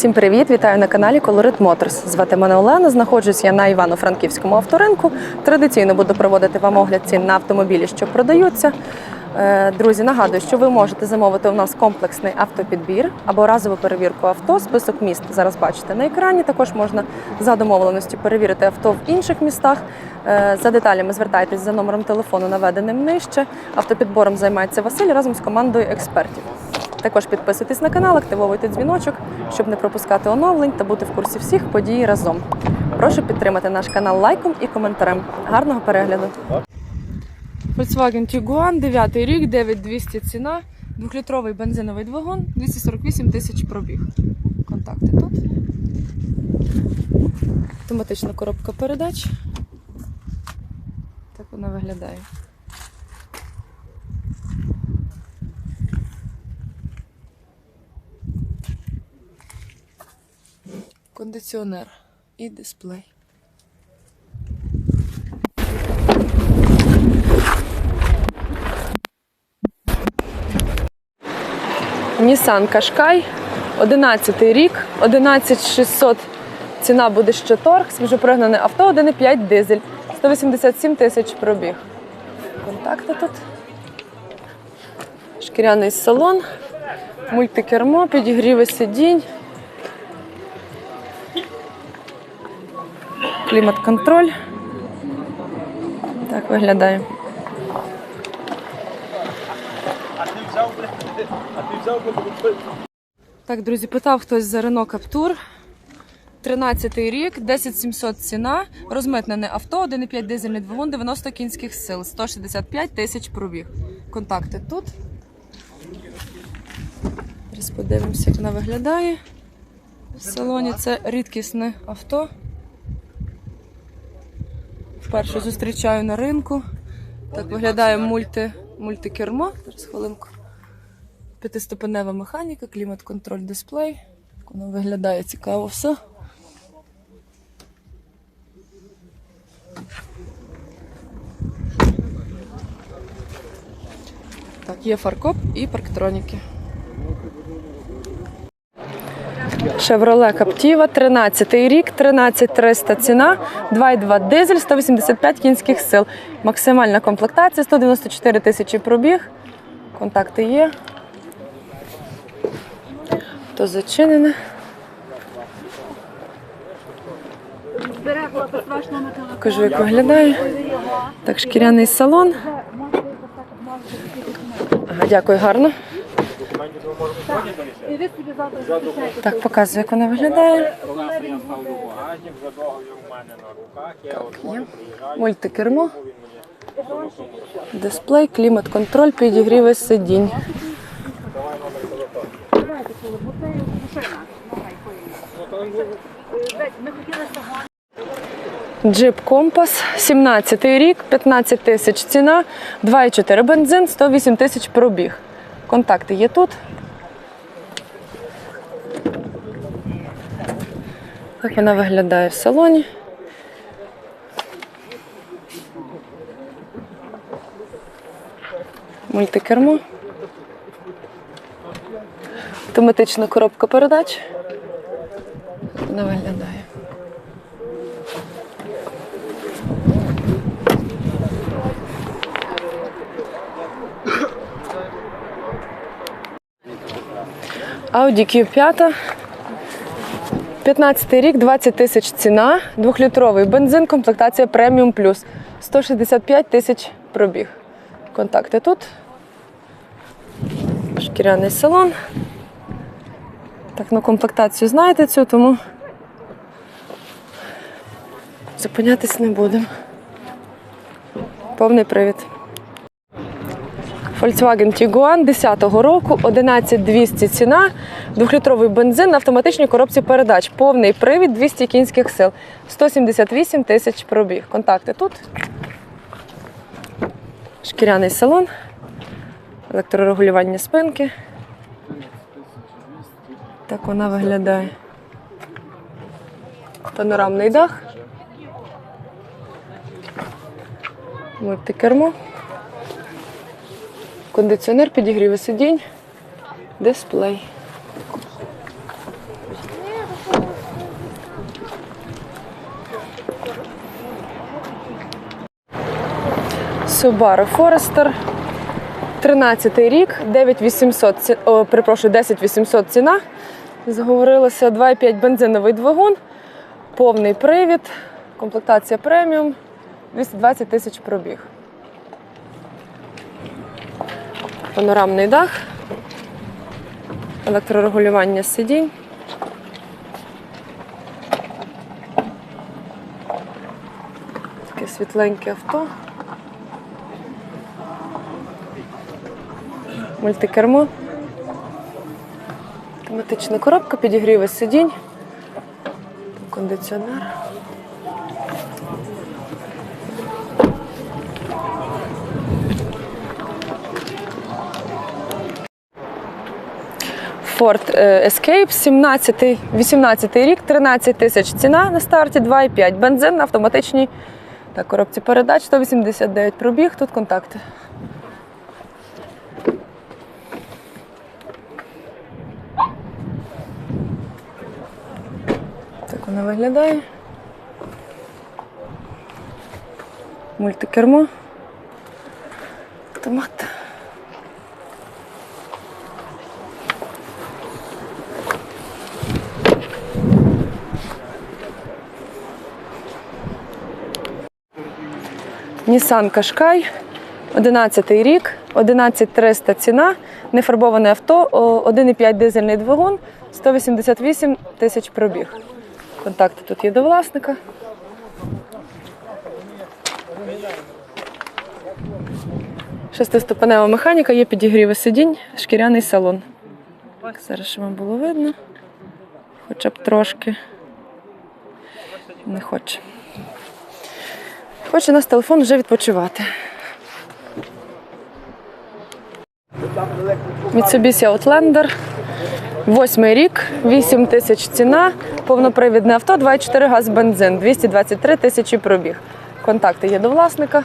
Всім привіт! Вітаю на каналі Colorit Motors. Звати мене Олена. Знаходжусь я на Івано-Франківському авторинку. Традиційно буду проводити вам огляд цін на автомобілі, що продаються. Е, Друзі, нагадую, що ви можете замовити у нас комплексний автопідбір або разову перевірку авто. Список міст зараз бачите на екрані. Також можна за домовленості перевірити авто в інших містах. Е, За деталями звертайтесь за номером телефону, наведеним нижче. Автопідбором займається Василь разом з командою експертів. Також підписуйтесь на канал, активовуйте дзвіночок, щоб не пропускати оновлень та бути в курсі всіх подій разом. Прошу підтримати наш канал лайком і коментарем. Гарного перегляду! Volkswagen Tiguan, 9 рік, 9200 ціна, 2-літровий бензиновий двигун, 248 тисяч пробіг. Контакти тут. Автоматична коробка передач. Так вона виглядає. Кондиціонер і дисплей. Nissan Qashqai, 11 рік, 11600 ціна буде ще торг, свіжопригнане авто, 1,5 дизель, 187 тисяч пробіг. Контакти тут. Шкіряний салон, мультикермо, підігріви сидінь. Клімат-контроль. Так виглядає. Так, друзі, питав хтось за Renault Captur. 13 рік, 10700 ціна, розмитнене авто, 1,5 дизельний двигун, 90 кінських сил, 165 тисяч пробіг. Контакти тут. Зараз подивимося, як вона виглядає. В салоні це рідкісне авто. Вперше зустрічаю на ринку. Так виглядає мульти, мультикермо. Зараз хвилинку. П'ятиступенева механіка, клімат-контроль дисплей. Воно виглядає цікаво все. Так, є фаркоп і парктроніки. Chevrolet Captiva, 13 рік, 13300 ціна, 2,2 дизель, 185 кінських сил. Максимальна комплектація, 194 тисячі пробіг. Контакти є. То зачинене. Покажу, як виглядає. Так, шкіряний салон. Ага, дякую, гарно. Так, показую, як вона виглядає. Є. Мультикермо. Дисплей, клімат-контроль, підігріви сидінь. Джип Компас, 17 рік, 15 тисяч ціна, 2,4 бензин, 108 тисяч пробіг. Контакти є тут. Так вона виглядає в салоні. Мультикермо. Автоматична коробка передач. Вона виглядає. Audi Q5. 15 рік, 20 тисяч ціна, 2-літровий бензин, комплектація преміум плюс. 165 тисяч пробіг. Контакти тут. Шкіряний салон. Так, на комплектацію знаєте цю, тому зупинятись не будемо. Повний привід. Volkswagen Tiguan 10-го року, 11200 ціна, 2-літровий бензин на автоматичній коробці передач. Повний привід 200 кінських сил, 178 тисяч пробіг. Контакти тут. Шкіряний салон, електрорегулювання спинки. Так вона виглядає. Панорамний дах. Мультикермо кондиціонер, підігріви сидінь, дисплей. Subaru Forester. 13 рік, 10800 ціна. Зговорилося, 2,5 бензиновий двигун, повний привід, комплектація преміум, 220 тисяч пробіг. Панорамний дах, електрорегулювання сидінь. Таке світленьке авто. Мультикермо. Автоматична коробка, підігріви сидінь. Кондиціонер. Ford е, Escape 17, 18 рік, 13 тисяч ціна на старті, 2,5. Бензин на автоматичній та коробці передач, 189 пробіг, тут контакти. Так вона виглядає. Мультикермо. Автомат. Nissan Qashqai, 11 рік, 11300 ціна, нефарбоване авто, 1,5 дизельний двигун, 188 тисяч пробіг. Контакти тут є до власника. Шестиступенева механіка, є підігріви сидінь, шкіряний салон. Так, зараз щоб вам було видно. Хоча б трошки. Не хоче. Хоче нас телефон вже відпочивати. Mitsubishi Outlander. Восьмий рік, 8 тисяч ціна, повнопривідне авто, 2,4 газ бензин, 223 тисячі пробіг. Контакти є до власника.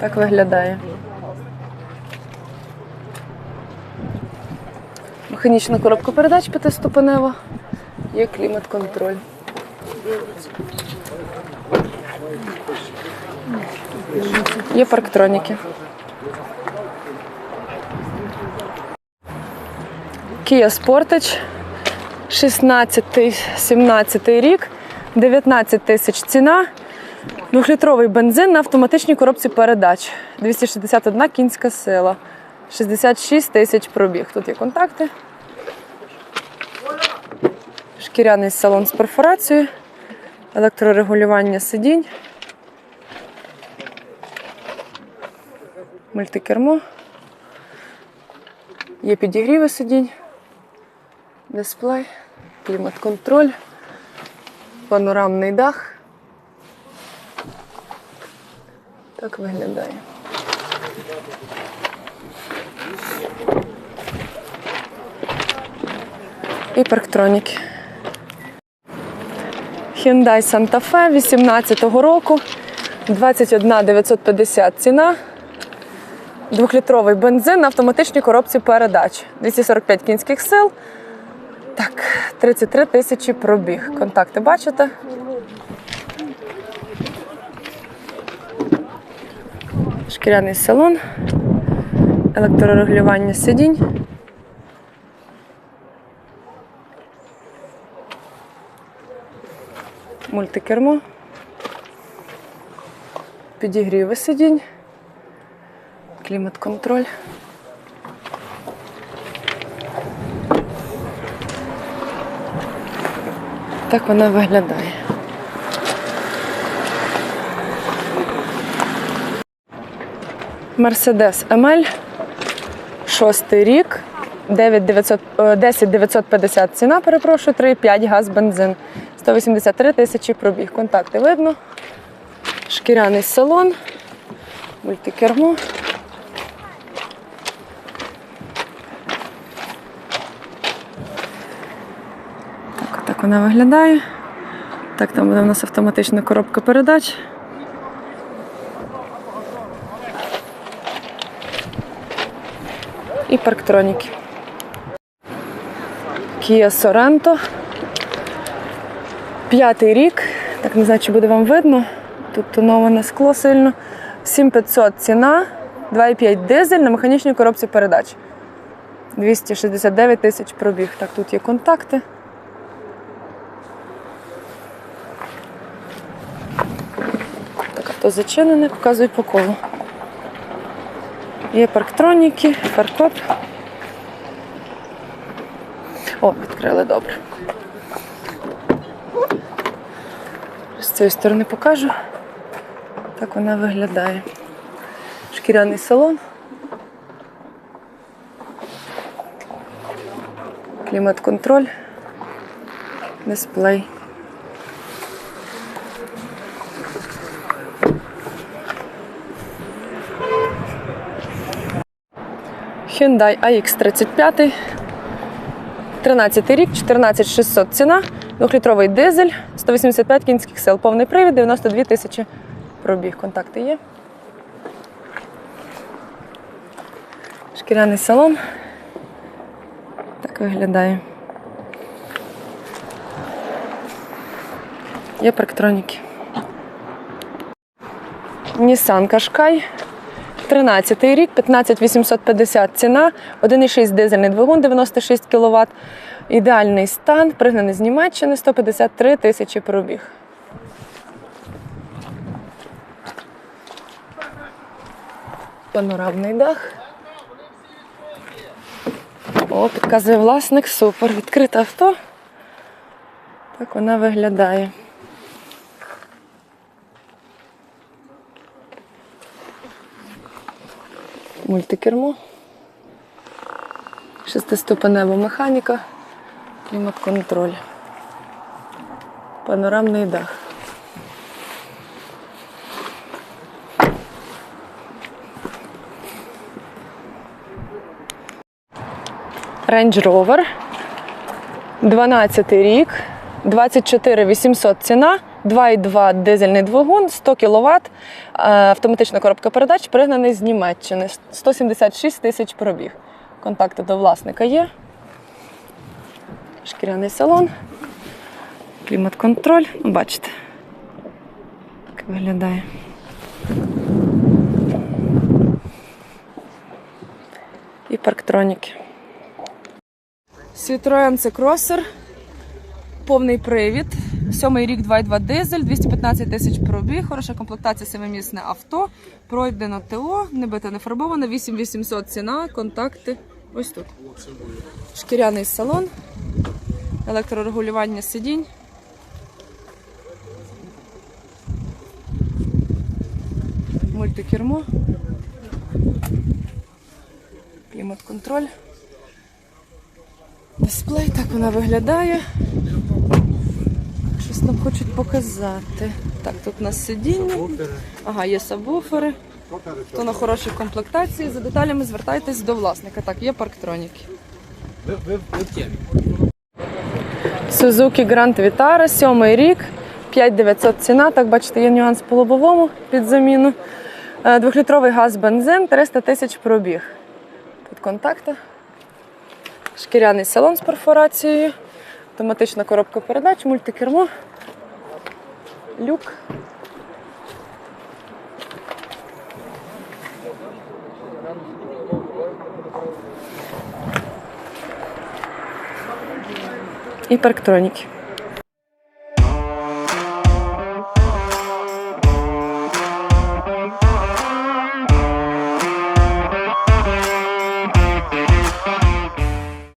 Так виглядає. Механічна коробка передач п'ятиступенева. Є клімат-контроль. Є парктроніки. Kia Sportage. 16-17 рік, 19 тисяч ціна. Двохлітровий бензин на автоматичній коробці передач. 261 кінська сила. 66 тисяч пробіг. Тут є контакти. Шкіряний салон з перфорацією, електрорегулювання сидінь, мультикермо. Є підігріви сидінь, дисплей, клімат-контроль, панорамний дах. Так виглядає. І парктроніки. Hyundai Santa Fe 18-го року, 21 950 ціна. Двохлітровий бензин на автоматичній коробці передач. 245 кінських сил. Так, 33 тисячі пробіг. Контакти бачите? Шкіряний салон, електрорегулювання сидінь. Мультикермо. Підігріви сидінь. Клімат-контроль. Так вона виглядає. Мерседес ML. Шостий рік. 9900, е, 10 950 ціна, перепрошую, 3,5 газ бензин. 183 тисячі пробіг. Контакти видно. Шкіряний салон, мультикермо. Так, так вона виглядає. Так, там буде у нас автоматична коробка передач. І парктроніки. Kia Sorento. П'ятий рік, так не знаю, чи буде вам видно. Тут тоноване скло сильно. 7500 ціна, 2,5 дизель на механічній коробці передач. 269 тисяч пробіг. Так, тут є контакти. Так, авто зачинене, показують по колу. Є парктроніки, фаркоп. О, відкрили добре. З цієї сторони покажу. Так вона виглядає. Шкіряний салон. Клімат-контроль. Дисплей. Hyundai AX35. 13 рік, 14600 ціна, 2-літровий дизель, 185 кінських сил, повний привід, 92 тисячі пробіг. Контакти є. Шкіряний салон. Так виглядає. Є парктроніки. Nissan Qashqai. 13 рік, 15850 ціна, 1,6 дизельний двигун, 96 кВт. Ідеальний стан, пригнаний з Німеччини, 153 тисячі пробіг. Панорамний дах. О, підказує власник, супер. Відкрите авто. Так вона виглядає. Мультикермо. Шестиступенева механіка, клімат-контроль. Панорамний дах. Range Rover. 12 рік, 24 800 ціна, 2,2 дизельний двигун, 100 кВт, автоматична коробка передач, пригнаний з Німеччини, 176 тисяч пробіг. Контакти до власника є. Шкіряний салон, клімат-контроль. Ну, бачите, як виглядає. І парктроніки. Citroen C-Crosser, повний привід, сьомий рік 2,2 дизель, 215 тисяч пробіг, хороша комплектація, семимісне авто, пройдено ТО, не бите, не фарбоване, 8800 ціна, контакти ось тут. Шкіряний салон, електрорегулювання сидінь. Мультикермо, клімат-контроль. Дисплей, так вона виглядає. Щось нам хочуть показати. Так, тут у нас сидіння. Ага, є сабвуфери. То на хорошій комплектації. За деталями звертайтесь до власника. Так, є парктроніки. Suzuki Grand Vitara, сьомий рік, 5900 ціна. Так, бачите, є нюанс по лобовому під заміну. Е, Двохлітровий газ бензин, 300 тисяч пробіг. Тут контакти. Шкіряний салон з перфорацією, автоматична коробка передач, мультикермо, люк. І парктроніки.